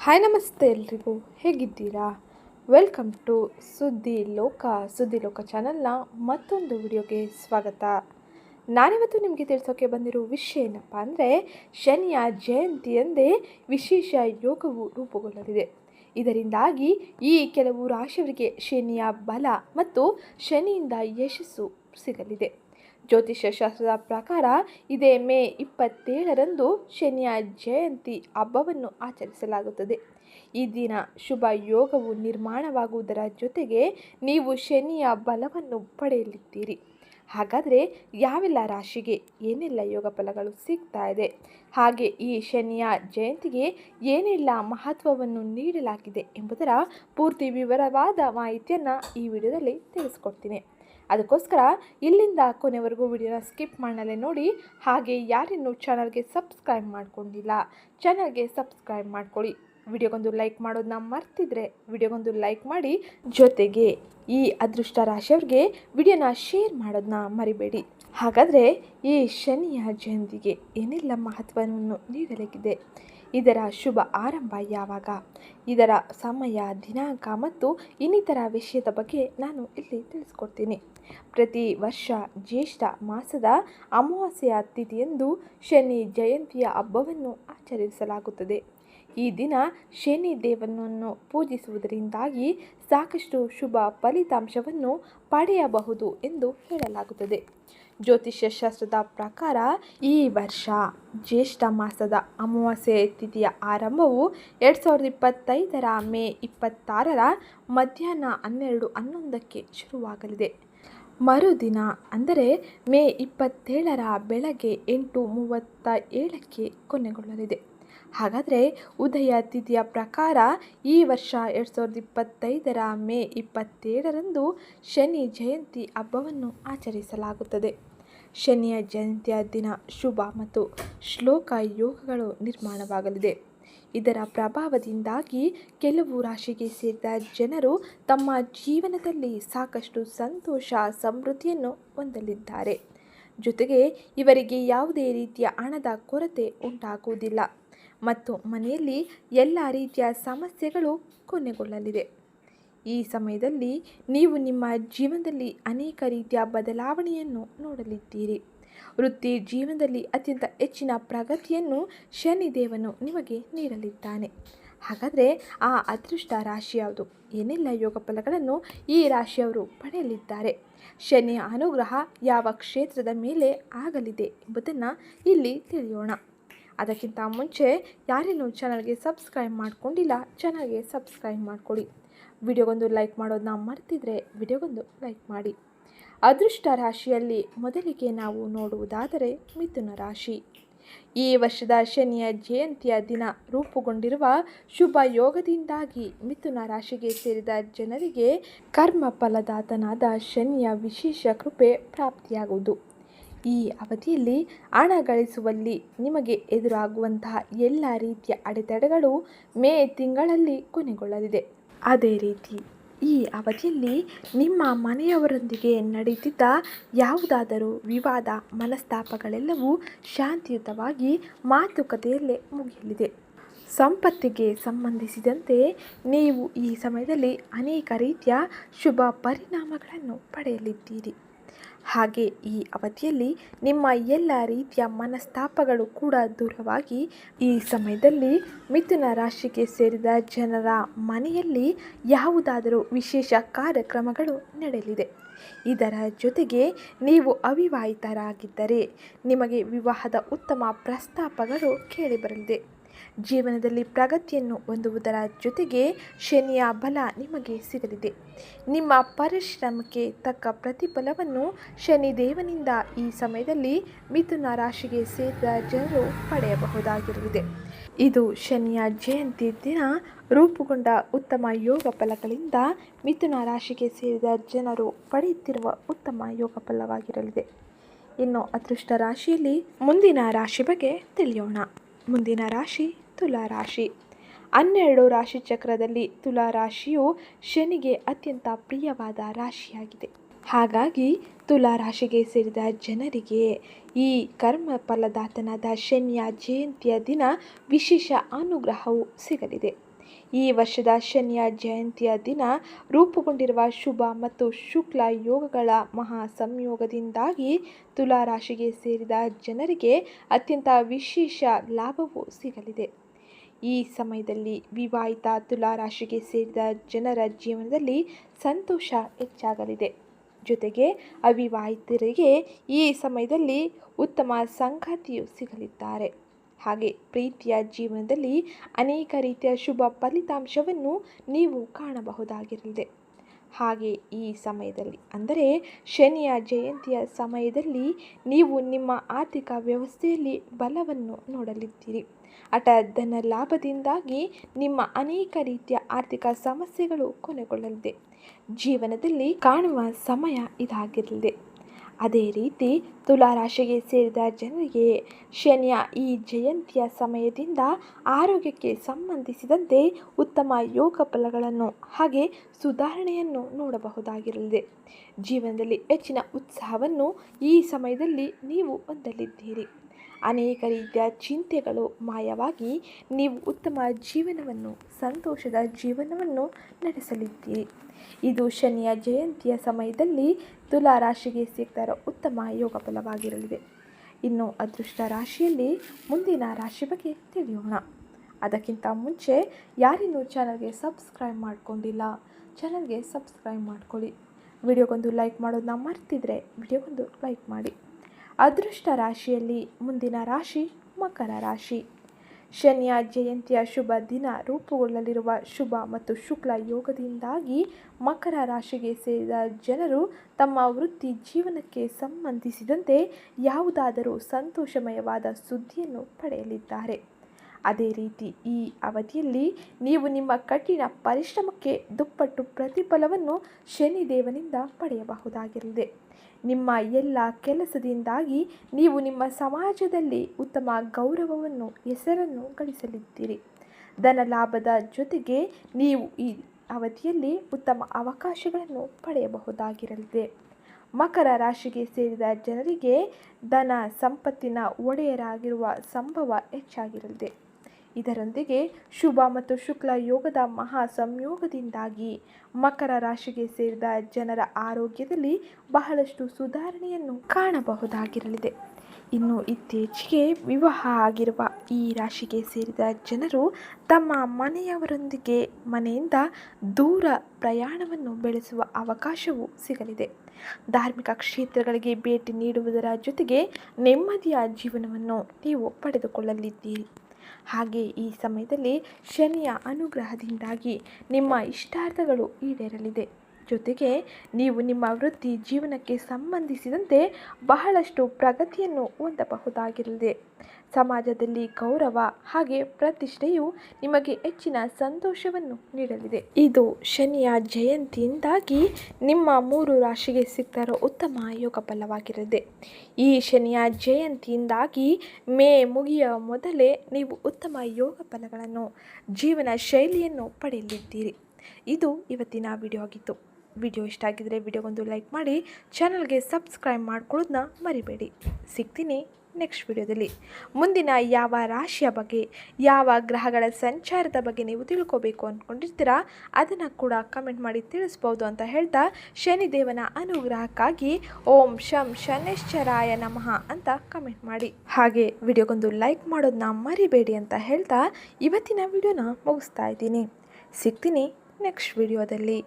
Hi ನಮಸ್ತೆ ಎಲ್ರಿಗೂ. ಹೇಗಿದ್ದೀರಾ? ವೆಲ್ಕಮ್ ಟು ಸುದ್ದಿ ಲೋಕ ಸುದ್ದಿ ಲೋಕ ಚಾನಲ್ನ ಮತ್ತೊಂದು ವಿಡಿಯೋಗೆ ಸ್ವಾಗತ. ನಾನಿವತ್ತು ನಿಮಗೆ ತಿಳಿಸೋಕೆ ಬಂದಿರೋ ವಿಷಯ ಏನಪ್ಪ ಅಂದರೆ, ಶನಿಯ ಜಯಂತಿಯಂದೇ ವಿಶೇಷ ಯೋಗವು ರೂಪುಗೊಳ್ಳಲಿದೆ. ಇದರಿಂದಾಗಿ ಈ ಕೆಲವು ರಾಶಿಯವರಿಗೆ ಶನಿಯ ಬಲ ಮತ್ತು ಶನಿಯಿಂದ ಯಶಸ್ಸು ಸಿಗಲಿದೆ. ಜ್ಯೋತಿಷ್ಯ ಶಾಸ್ತ್ರದ ಪ್ರಕಾರ ಇದೇ ಮೇ ಇಪ್ಪತ್ತೇಳರಂದು ಶನಿಯ ಜಯಂತಿ ಹಬ್ಬವನ್ನು ಆಚರಿಸಲಾಗುತ್ತದೆ. ಈ ದಿನ ಶುಭ ಯೋಗವು ನಿರ್ಮಾಣವಾಗುವುದರ ಜೊತೆಗೆ ನೀವು ಶನಿಯ ಬಲವನ್ನು ಪಡೆಯಲಿದ್ದೀರಿ. ಹಾಗಾದರೆ ಯಾವೆಲ್ಲ ರಾಶಿಗೆ ಏನೆಲ್ಲ ಯೋಗ ಫಲಗಳು ಸಿಗ್ತಾ ಇದೆ? ಹಾಗೆ ಈ ಶನಿಯ ಜಯಂತಿಗೆ ಏನೆಲ್ಲ ಮಹತ್ವವನ್ನು ನೀಡಲಾಗಿದೆ ಎಂಬುದರ ಪೂರ್ತಿ ವಿವರವಾದ ಮಾಹಿತಿಯನ್ನು ಈ ವಿಡಿಯೋದಲ್ಲಿ ತಿಳಿಸ್ಕೊಡ್ತೀನಿ. ಅದಕ್ಕೋಸ್ಕರ ಇಲ್ಲಿಂದ ಕೊನೆವರೆಗೂ ವಿಡಿಯೋನ ಸ್ಕಿಪ್ ಮಾಡಲೇ ನೋಡಿ, ಹಾಗೆ ಯಾರಿನ್ನೂ ಚಾನಲ್ಗೆ ಸಬ್ಸ್ಕ್ರೈಬ್ ಮಾಡ್ಕೊಂಡಿಲ್ಲ, ಚಾನಲ್ಗೆ ಸಬ್ಸ್ಕ್ರೈಬ್ ಮಾಡ್ಕೊಳ್ಳಿ. ವಿಡಿಯೋಗೊಂದು ಲೈಕ್ ಮಾಡೋದನ್ನ ಮರ್ತಿದ್ರೆ ವಿಡಿಯೋಗೊಂದು ಲೈಕ್ ಮಾಡಿ. ಜೊತೆಗೆ ಈ ಅದೃಷ್ಟ ರಾಶಿಯವ್ರಿಗೆ ವಿಡಿಯೋನ ಶೇರ್ ಮಾಡೋದನ್ನ ಮರಿಬೇಡಿ. ಹಾಗಾದರೆ ಈ ಶನಿಯ ಜಯಂತಿಗೆ ಏನೆಲ್ಲ ಮಹತ್ವವನ್ನು ನೀಡಲಿಕ್ಕಿದೆ? ಇದರ ಶುಭ ಆರಂಭ ಯಾವಾಗ? ಇದರ ಸಮಯ, ದಿನಾಂಕ ಮತ್ತು ಇನ್ನಿತರ ವಿಷಯದ ಬಗ್ಗೆ ನಾನು ಇಲ್ಲಿ ತಿಳಿಸ್ಕೊಡ್ತೀನಿ. ಪ್ರತಿ ವರ್ಷ ಜ್ಯೇಷ್ಠ ಮಾಸದ ಅಮಾವಾಸ್ಯೆಯ ತಿಥಿಯಂದು ಶನಿ ಜಯಂತಿಯ ಹಬ್ಬವನ್ನು ಆಚರಿಸಲಾಗುತ್ತದೆ. ಈ ದಿನ ಶನಿ ದೇವನನ್ನು ಪೂಜಿಸುವುದರಿಂದಾಗಿ ಸಾಕಷ್ಟು ಶುಭ ಫಲಿತಾಂಶವನ್ನು ಪಡೆಯಬಹುದು ಎಂದು ಹೇಳಲಾಗುತ್ತದೆ. ಜ್ಯೋತಿಷ್ಯ ಶಾಸ್ತ್ರದ ಪ್ರಕಾರ ಈ ವರ್ಷ ಜ್ಯೇಷ್ಠ ಮಾಸದ ಅಮಾವಾಸ್ಯೆ ತಿಥಿಯ ಆರಂಭವು ಎರಡು ಸಾವಿರದ ಇಪ್ಪತ್ತೈದರ ಮೇ ಇಪ್ಪತ್ತಾರರ ಮಧ್ಯಾಹ್ನ ಹನ್ನೆರಡು ಹನ್ನೊಂದಕ್ಕೆ ಶುರುವಾಗಲಿದೆ. ಮರುದಿನ ಅಂದರೆ ಮೇ ಇಪ್ಪತ್ತೇಳರ ಬೆಳಗ್ಗೆ ಎಂಟು ಮೂವತ್ತ ಏಳಕ್ಕೆ ಕೊನೆಗೊಳ್ಳಲಿದೆ. ಹಾಗಾದರೆ ಉದಯ ತಿಥಿಯ ಪ್ರಕಾರ ಈ ವರ್ಷ ಎರಡು ಸಾವಿರದ ಇಪ್ಪತ್ತೈದರ ಮೇ ಇಪ್ಪತ್ತೇಳರಂದು ಶನಿ ಜಯಂತಿ ಹಬ್ಬವನ್ನು ಆಚರಿಸಲಾಗುತ್ತದೆ. ಶನಿಯ ಜಯಂತಿಯ ದಿನ ಶುಭ ಮತ್ತು ಶ್ಲೋಕ ಯೋಗಗಳು ನಿರ್ಮಾಣವಾಗಲಿದೆ. ಇದರ ಪ್ರಭಾವದಿಂದಾಗಿ ಕೆಲವು ರಾಶಿಗೆ ಸೇರಿದ ಜನರು ತಮ್ಮ ಜೀವನದಲ್ಲಿ ಸಾಕಷ್ಟು ಸಂತೋಷ, ಸಮೃದ್ಧಿಯನ್ನು ಹೊಂದಲಿದ್ದಾರೆ. ಜೊತೆಗೆ ಇವರಿಗೆ ಯಾವುದೇ ರೀತಿಯ ಹಣದ ಕೊರತೆ ಉಂಟಾಗುವುದಿಲ್ಲ. ಮತ್ತು ಮನೆಯಲ್ಲಿ ಎಲ್ಲ ರೀತಿಯ ಸಮಸ್ಯೆಗಳು ಕೊನೆಗೊಳ್ಳಲಿದೆ. ಈ ಸಮಯದಲ್ಲಿ ನೀವು ನಿಮ್ಮ ಜೀವನದಲ್ಲಿ ಅನೇಕ ರೀತಿಯ ಬದಲಾವಣೆಯನ್ನು ನೋಡಲಿದ್ದೀರಿ. ವೃತ್ತಿ ಜೀವನದಲ್ಲಿ ಅತ್ಯಂತ ಹೆಚ್ಚಿನ ಪ್ರಗತಿಯನ್ನು ಶನಿದೇವನು ನಿಮಗೆ ನೀಡಲಿದ್ದಾನೆ. ಹಾಗಾದರೆ ಆ ಅದೃಷ್ಟ ರಾಶಿ ಯಾವುದು? ಏನೆಲ್ಲ ಯೋಗ ಫಲಗಳನ್ನು ಈ ರಾಶಿಯವರು ಪಡೆಯಲಿದ್ದಾರೆ? ಶನಿಯ ಅನುಗ್ರಹ ಯಾವ ಕ್ಷೇತ್ರದ ಮೇಲೆ ಆಗಲಿದೆ ಎಂಬುದನ್ನು ಇಲ್ಲಿ ತಿಳಿಯೋಣ. ಅದಕ್ಕಿಂತ ಮುಂಚೆ ಯಾರೇನೂ ಚಾನಲ್ಗೆ ಸಬ್ಸ್ಕ್ರೈಬ್ ಮಾಡ್ಕೊಂಡಿಲ್ಲ, ಚಾನಲ್ಗೆ ಸಬ್ಸ್ಕ್ರೈಬ್ ಮಾಡಿಕೊಡಿ. ವಿಡಿಯೋಗೊಂದು ಲೈಕ್ ಮಾಡೋದನ್ನ ಮರ್ತಿದ್ರೆ ವಿಡಿಯೋಗೊಂದು ಲೈಕ್ ಮಾಡಿ. ಅದೃಷ್ಟ ರಾಶಿಯಲ್ಲಿ ಮೊದಲಿಗೆ ನಾವು ನೋಡುವುದಾದರೆ ಮಿಥುನ ರಾಶಿ. ಈ ವರ್ಷದ ಶನಿಯ ಜಯಂತಿಯ ದಿನ ರೂಪುಗೊಂಡಿರುವ ಶುಭ ಯೋಗದಿಂದಾಗಿ ಮಿಥುನ ರಾಶಿಗೆ ಸೇರಿದ ಜನರಿಗೆ ಕರ್ಮ ಫಲದಾತನಾದ ಶನಿಯ ವಿಶೇಷ ಕೃಪೆ ಪ್ರಾಪ್ತಿಯಾಗುವುದು. ಈ ಅವಧಿಯಲ್ಲಿ ಹಣ ಗಳಿಸುವಲ್ಲಿ ನಿಮಗೆ ಎದುರಾಗುವಂತಹ ಎಲ್ಲ ರೀತಿಯ ಅಡೆತಡೆಗಳು ಮೇ ತಿಂಗಳಲ್ಲಿ ಕೊನೆಗೊಳ್ಳಲಿದೆ. ಅದೇ ರೀತಿ ಈ ಅವಧಿಯಲ್ಲಿ ನಿಮ್ಮ ಮನೆಯವರೊಂದಿಗೆ ನಡೆಯುತ್ತಿದ್ದ ಯಾವುದಾದರೂ ವಿವಾದ, ಮನಸ್ತಾಪಗಳೆಲ್ಲವೂ ಶಾಂತಿಯುತವಾಗಿ ಮಾತುಕತೆಯಲ್ಲೇ ಮುಗಿಯಲಿದೆ. ಸಂಪತ್ತಿಗೆ ಸಂಬಂಧಿಸಿದಂತೆ ನೀವು ಈ ಸಮಯದಲ್ಲಿ ಅನೇಕ ರೀತಿಯ ಶುಭ ಪರಿಣಾಮಗಳನ್ನು ಪಡೆಯಲಿದ್ದೀರಿ. ಹಾಗೆ ಈ ಅವಧಿಯಲ್ಲಿ ನಿಮ್ಮ ಎಲ್ಲ ರೀತಿಯ ಮನಸ್ತಾಪಗಳು ಕೂಡ ದೂರವಾಗಿ ಈ ಸಮಯದಲ್ಲಿ ಮಿಥುನ ರಾಶಿಗೆ ಸೇರಿದ ಜನರ ಮನೆಯಲ್ಲಿ ಯಾವುದಾದರೂ ವಿಶೇಷ ಕಾರ್ಯಕ್ರಮಗಳು ನಡೆಯಲಿದೆ. ಇದರ ಜೊತೆಗೆ ನೀವು ಅವಿವಾಹಿತರಾಗಿದ್ದರೆ ನಿಮಗೆ ವಿವಾಹದ ಉತ್ತಮ ಪ್ರಸ್ತಾಪಗಳು ಕೇಳಿಬರಲಿದೆ. ಜೀವನದಲ್ಲಿ ಪ್ರಗತಿಯನ್ನು ಹೊಂದುವುದರ ಜೊತೆಗೆ ಶನಿಯ ಬಲ ನಿಮಗೆ ಸಿಗಲಿದೆ. ನಿಮ್ಮ ಪರಿಶ್ರಮಕ್ಕೆ ತಕ್ಕ ಪ್ರತಿಫಲವನ್ನು ಶನಿದೇವನಿಂದ ಈ ಸಮಯದಲ್ಲಿ ಮಿಥುನ ರಾಶಿಗೆ ಸೇರಿದ ಜನರು ಪಡೆಯಬಹುದಾಗಿರುವುದೆ. ಇದು ಶನಿಯ ಜಯಂತಿ ದಿನ ರೂಪುಗೊಂಡ ಉತ್ತಮ ಯೋಗ ಫಲಗಳಿಂದ ಮಿಥುನ ರಾಶಿಗೆ ಸೇರಿದ ಜನರು ಪಡೆಯುತ್ತಿರುವ ಉತ್ತಮ ಯೋಗ ಫಲವಾಗಿರಲಿದೆ. ಇನ್ನು ಅದೃಷ್ಟ ರಾಶಿಯಲ್ಲಿ ಮುಂದಿನ ರಾಶಿ ಬಗ್ಗೆ ತಿಳಿಯೋಣ. ಮುಂದಿನ ರಾಶಿ ತುಲಾ ರಾಶಿ ಹನ್ನೆರಡು ರಾಶಿ ಚಕ್ರದಲ್ಲಿ ತುಲಾ ರಾಶಿಯು ಶನಿಗೆ ಅತ್ಯಂತ ಪ್ರಿಯವಾದ ರಾಶಿಯಾಗಿದೆ. ಹಾಗಾಗಿ ತುಲಾ ರಾಶಿಗೆ ಸೇರಿದ ಜನರಿಗೆ ಈ ಕರ್ಮ ಫಲದಾತನಾದ ಶನಿಯ ಜಯಂತಿಯ ದಿನ ವಿಶೇಷ ಅನುಗ್ರಹವು ಸಿಗಲಿದೆ. ಈ ವರ್ಷದ ಶನಿಯ ಜಯಂತಿಯ ದಿನ ರೂಪುಗೊಂಡಿರುವ ಶುಭ ಮತ್ತು ಶುಕ್ಲ ಯೋಗಗಳ ಮಹಾ ಸಂಯೋಗದಿಂದಾಗಿ ತುಲಾ ರಾಶಿಗೆ ಸೇರಿದ ಜನರಿಗೆ ಅತ್ಯಂತ ವಿಶೇಷ ಲಾಭವು ಸಿಗಲಿದೆ. ಈ ಸಮಯದಲ್ಲಿ ವಿವಾಹಿತ ತುಲಾ ರಾಶಿಗೆ ಸೇರಿದ ಜನರ ಜೀವನದಲ್ಲಿ ಸಂತೋಷ ಹೆಚ್ಚಾಗಲಿದೆ. ಜೊತೆಗೆ ಅವಿವಾಹಿತರಿಗೆ ಈ ಸಮಯದಲ್ಲಿ ಉತ್ತಮ ಸಂಗಾತಿಯು ಸಿಗಲಿದ್ದಾರೆ. ಹಾಗೆ ಪ್ರೀತಿಯ ಜೀವನದಲ್ಲಿ ಅನೇಕ ರೀತಿಯ ಶುಭ ಫಲಿತಾಂಶವನ್ನು ನೀವು ಕಾಣಬಹುದಾಗಿರಲಿದೆ. ಹಾಗೆ ಈ ಸಮಯದಲ್ಲಿ. ಅಂದರೆ ಶನಿಯ ಜಯಂತಿಯ ಸಮಯದಲ್ಲಿ ನೀವು ನಿಮ್ಮ ಆರ್ಥಿಕ ವ್ಯವಸ್ಥೆಯಲ್ಲಿ ಬಲವನ್ನು ನೋಡಲಿದ್ದೀರಿ. ಹಠ ಧನ ಲಾಭದಿಂದಾಗಿ ನಿಮ್ಮ ಅನೇಕ ರೀತಿಯ ಆರ್ಥಿಕ ಸಮಸ್ಯೆಗಳು ಕೊನೆಗೊಳ್ಳಲಿದೆ. ಜೀವನದಲ್ಲಿ ಕಾಣುವ ಸಮಯ ಇದಾಗಿರಲಿದೆ. ಅದೇ ರೀತಿ ತುಲಾ ರಾಶಿಗೆ ಸೇರಿದ ಜನರಿಗೆ ಶನಿಯ ಈ ಜಯಂತಿಯ ಸಮಯದಿಂದ ಆರೋಗ್ಯಕ್ಕೆ ಸಂಬಂಧಿಸಿದಂತೆ ಉತ್ತಮ ಯೋಗ ಫಲಗಳನ್ನು ಹಾಗೆ ಸುಧಾರಣೆಯನ್ನು ನೋಡಬಹುದಾಗಿರಲಿದೆ. ಜೀವನದಲ್ಲಿ ಹೆಚ್ಚಿನ ಉತ್ಸಾಹವನ್ನು ಈ ಸಮಯದಲ್ಲಿ ನೀವು ಹೊಂದಲಿದ್ದೀರಿ. ಅನೇಕ ರೀತಿಯ ಚಿಂತೆಗಳು ಮಾಯವಾಗಿ ನೀವು ಉತ್ತಮ ಜೀವನವನ್ನು, ಸಂತೋಷದ ಜೀವನವನ್ನು ನಡೆಸಲಿದ್ದೀರಿ. ಇದು ಶನಿಯ ಜಯಂತಿಯ ಸಮಯದಲ್ಲಿ ತುಲಾ ರಾಶಿಗೆ ಸಿಗ್ತಾ ಉತ್ತಮ ಯೋಗ ಫಲವಾಗಿರಲಿದೆ. ಇನ್ನು ಅದೃಷ್ಟ ರಾಶಿಯಲ್ಲಿ ಮುಂದಿನ ರಾಶಿ ಬಗ್ಗೆ ತಿಳಿಯೋಣ. ಅದಕ್ಕಿಂತ ಮುಂಚೆ ಯಾರಿನ್ನೂ ಚಾನಲ್ಗೆ ಸಬ್ಸ್ಕ್ರೈಬ್ ಮಾಡ್ಕೊಂಡಿಲ್ಲ, ಚಾನಲ್ಗೆ ಸಬ್ಸ್ಕ್ರೈಬ್ ಮಾಡ್ಕೊಳ್ಳಿ. ವಿಡಿಯೋಗೊಂದು ಲೈಕ್ ಮಾಡೋದನ್ನ ಮರ್ತಿದ್ರೆ ವಿಡಿಯೋಗೊಂದು ಲೈಕ್ ಮಾಡಿ. ಅದೃಷ್ಟ ರಾಶಿಯಲ್ಲಿ ಮುಂದಿನ ರಾಶಿ ಮಕರ ರಾಶಿ. ಶನಿಯ ಜಯಂತಿಯ ಶುಭ ದಿನ ರೂಪುಗೊಳ್ಳಲಿರುವ ಶುಭ ಮತ್ತು ಶುಕ್ಲ ಯೋಗದಿಂದಾಗಿ ಮಕರ ರಾಶಿಗೆ ಸೇರಿದ ಜನರು ತಮ್ಮ ವೃತ್ತಿ ಜೀವನಕ್ಕೆ ಸಂಬಂಧಿಸಿದಂತೆ ಯಾವುದಾದರೂ ಸಂತೋಷಮಯವಾದ ಸುದ್ದಿಯನ್ನು ಪಡೆಯಲಿದ್ದಾರೆ. ಅದೇ ರೀತಿ ಈ ಅವಧಿಯಲ್ಲಿ ನೀವು ನಿಮ್ಮ ಕಠಿಣ ಪರಿಶ್ರಮಕ್ಕೆ ದುಪ್ಪಟ್ಟು ಪ್ರತಿಫಲವನ್ನು ಶನಿದೇವನಿಂದ ಪಡೆಯಬಹುದಾಗಿರಲಿದೆ. ನಿಮ್ಮ ಎಲ್ಲ ಕೆಲಸದಿಂದಾಗಿ ನೀವು ನಿಮ್ಮ ಸಮಾಜದಲ್ಲಿ ಉತ್ತಮ ಗೌರವವನ್ನು, ಹೆಸರನ್ನು ಗಳಿಸಲಿದ್ದೀರಿ. ಧನಲಾಭದ ಜೊತೆಗೆ ನೀವು ಈ ಅವಧಿಯಲ್ಲಿ ಉತ್ತಮ ಅವಕಾಶಗಳನ್ನು ಪಡೆಯಬಹುದಾಗಿರಲಿದೆ. ಮಕರ ರಾಶಿಗೆ ಸೇರಿದ ಜನರಿಗೆ ಧನ ಸಂಪತ್ತಿನ ಒಡೆಯರಾಗಿರುವ ಸಂಭವ ಹೆಚ್ಚಾಗಿರಲಿದೆ. ಇದರೊಂದಿಗೆ ಶುಭ ಮತ್ತು ಶುಕ್ಲ ಯೋಗದ ಮಹಾ ಸಂಯೋಗದಿಂದಾಗಿ ಮಕರ ರಾಶಿಗೆ ಸೇರಿದ ಜನರ ಆರೋಗ್ಯದಲ್ಲಿ ಬಹಳಷ್ಟು ಸುಧಾರಣೆಯನ್ನು ಕಾಣಬಹುದಾಗಿರಲಿದೆ. ಇನ್ನು ಇತ್ತೀಚೆಗೆ ವಿವಾಹ ಆಗಿರುವ ಈ ರಾಶಿಗೆ ಸೇರಿದ ಜನರು ತಮ್ಮ ಮನೆಯವರೊಂದಿಗೆ ಮನೆಯಿಂದ ದೂರ ಪ್ರಯಾಣವನ್ನು ಬೆಳೆಸುವ ಅವಕಾಶವೂ ಸಿಗಲಿದೆ. ಧಾರ್ಮಿಕ ಕ್ಷೇತ್ರಗಳಿಗೆ ಭೇಟಿ ನೀಡುವುದರ ಜೊತೆಗೆ ನೆಮ್ಮದಿಯ ಜೀವನವನ್ನು ನೀವು ಪಡೆದುಕೊಳ್ಳಲಿದ್ದೀರಿ. ಹಾಗೆ ಈ ಸಮಯದಲ್ಲಿ ಶನಿಯ ಅನುಗ್ರಹದಿಂದಾಗಿ ನಿಮ್ಮ ಇಷ್ಟಾರ್ಥಗಳು ಈಡೇರಲಿದೆ. ಜೊತೆಗೆ ನೀವು ನಿಮ್ಮ ವೃತ್ತಿ ಜೀವನಕ್ಕೆ ಸಂಬಂಧಿಸಿದಂತೆ ಬಹಳಷ್ಟು ಪ್ರಗತಿಯನ್ನು ಹೊಂದಬಹುದಾಗಿರಲಿದೆ. ಸಮಾಜದಲ್ಲಿ ಗೌರವ ಹಾಗೆ ಪ್ರತಿಷ್ಠೆಯು ನಿಮಗೆ ಹೆಚ್ಚಿನ ಸಂತೋಷವನ್ನು ನೀಡಲಿದೆ. ಇದು ಶನಿಯ ಜಯಂತಿಯಿಂದಾಗಿ ನಿಮ್ಮ ಮೂರು ರಾಶಿಗೆ ಸಿಗ್ತಾರೋ ಉತ್ತಮ ಯೋಗ ಫಲವಾಗಿರಲಿದೆ ಈ ಶನಿಯ ಜಯಂತಿಯಿಂದಾಗಿ ಮೇ ಮುಗಿಯುವ ಮೊದಲೇ ನೀವು ಉತ್ತಮ ಯೋಗ ಫಲಗಳನ್ನು ಜೀವನ ಶೈಲಿಯನ್ನು ಪಡೆಯಲಿದ್ದೀರಿ. ಇದು ಇವತ್ತಿನ ವಿಡಿಯೋ ಆಗಿತ್ತು. ವಿಡಿಯೋ ಇಷ್ಟ ಆಗಿದ್ದರೆ ವಿಡಿಯೋಗೊಂದು ಲೈಕ್ ಮಾಡಿ, ಚಾನಲ್ಗೆ ಸಬ್ಸ್ಕ್ರೈಬ್ ಮಾಡ್ಕೊಳ್ಳೋದನ್ನ ಮರಿಬೇಡಿ. ಸಿಗ್ತೀನಿ ನೆಕ್ಸ್ಟ್ ವಿಡಿಯೋದಲ್ಲಿ. ಮುಂದಿನ ಯಾವ ರಾಶಿಯ ಬಗ್ಗೆ, ಯಾವ ಗ್ರಹಗಳ ಸಂಚಾರದ ಬಗ್ಗೆ ನೀವು ತಿಳ್ಕೋಬೇಕು ಅಂದ್ಕೊಂಡಿರ್ತೀರಾ ಅದನ್ನು ಕೂಡ ಕಮೆಂಟ್ ಮಾಡಿ ತಿಳಿಸ್ಬೋದು ಅಂತ ಹೇಳ್ತಾ, ಶನಿದೇವನ ಅನುಗ್ರಹಕ್ಕಾಗಿ ಓಂ ಶಂ ಶನೇಶ್ವರಾಯ ನಮಃ ಅಂತ ಕಮೆಂಟ್ ಮಾಡಿ. ಹಾಗೆ ವಿಡಿಯೋಗೊಂದು ಲೈಕ್ ಮಾಡೋದನ್ನ ಮರಿಬೇಡಿ ಅಂತ ಹೇಳ್ತಾ, ಇವತ್ತಿನ ವಿಡಿಯೋನ ಮುಗಿಸ್ತಾ ಇದ್ದೀನಿ. ಸಿಗ್ತೀನಿ ನೆಕ್ಸ್ಟ್ ವಿಡಿಯೋದಲ್ಲಿ.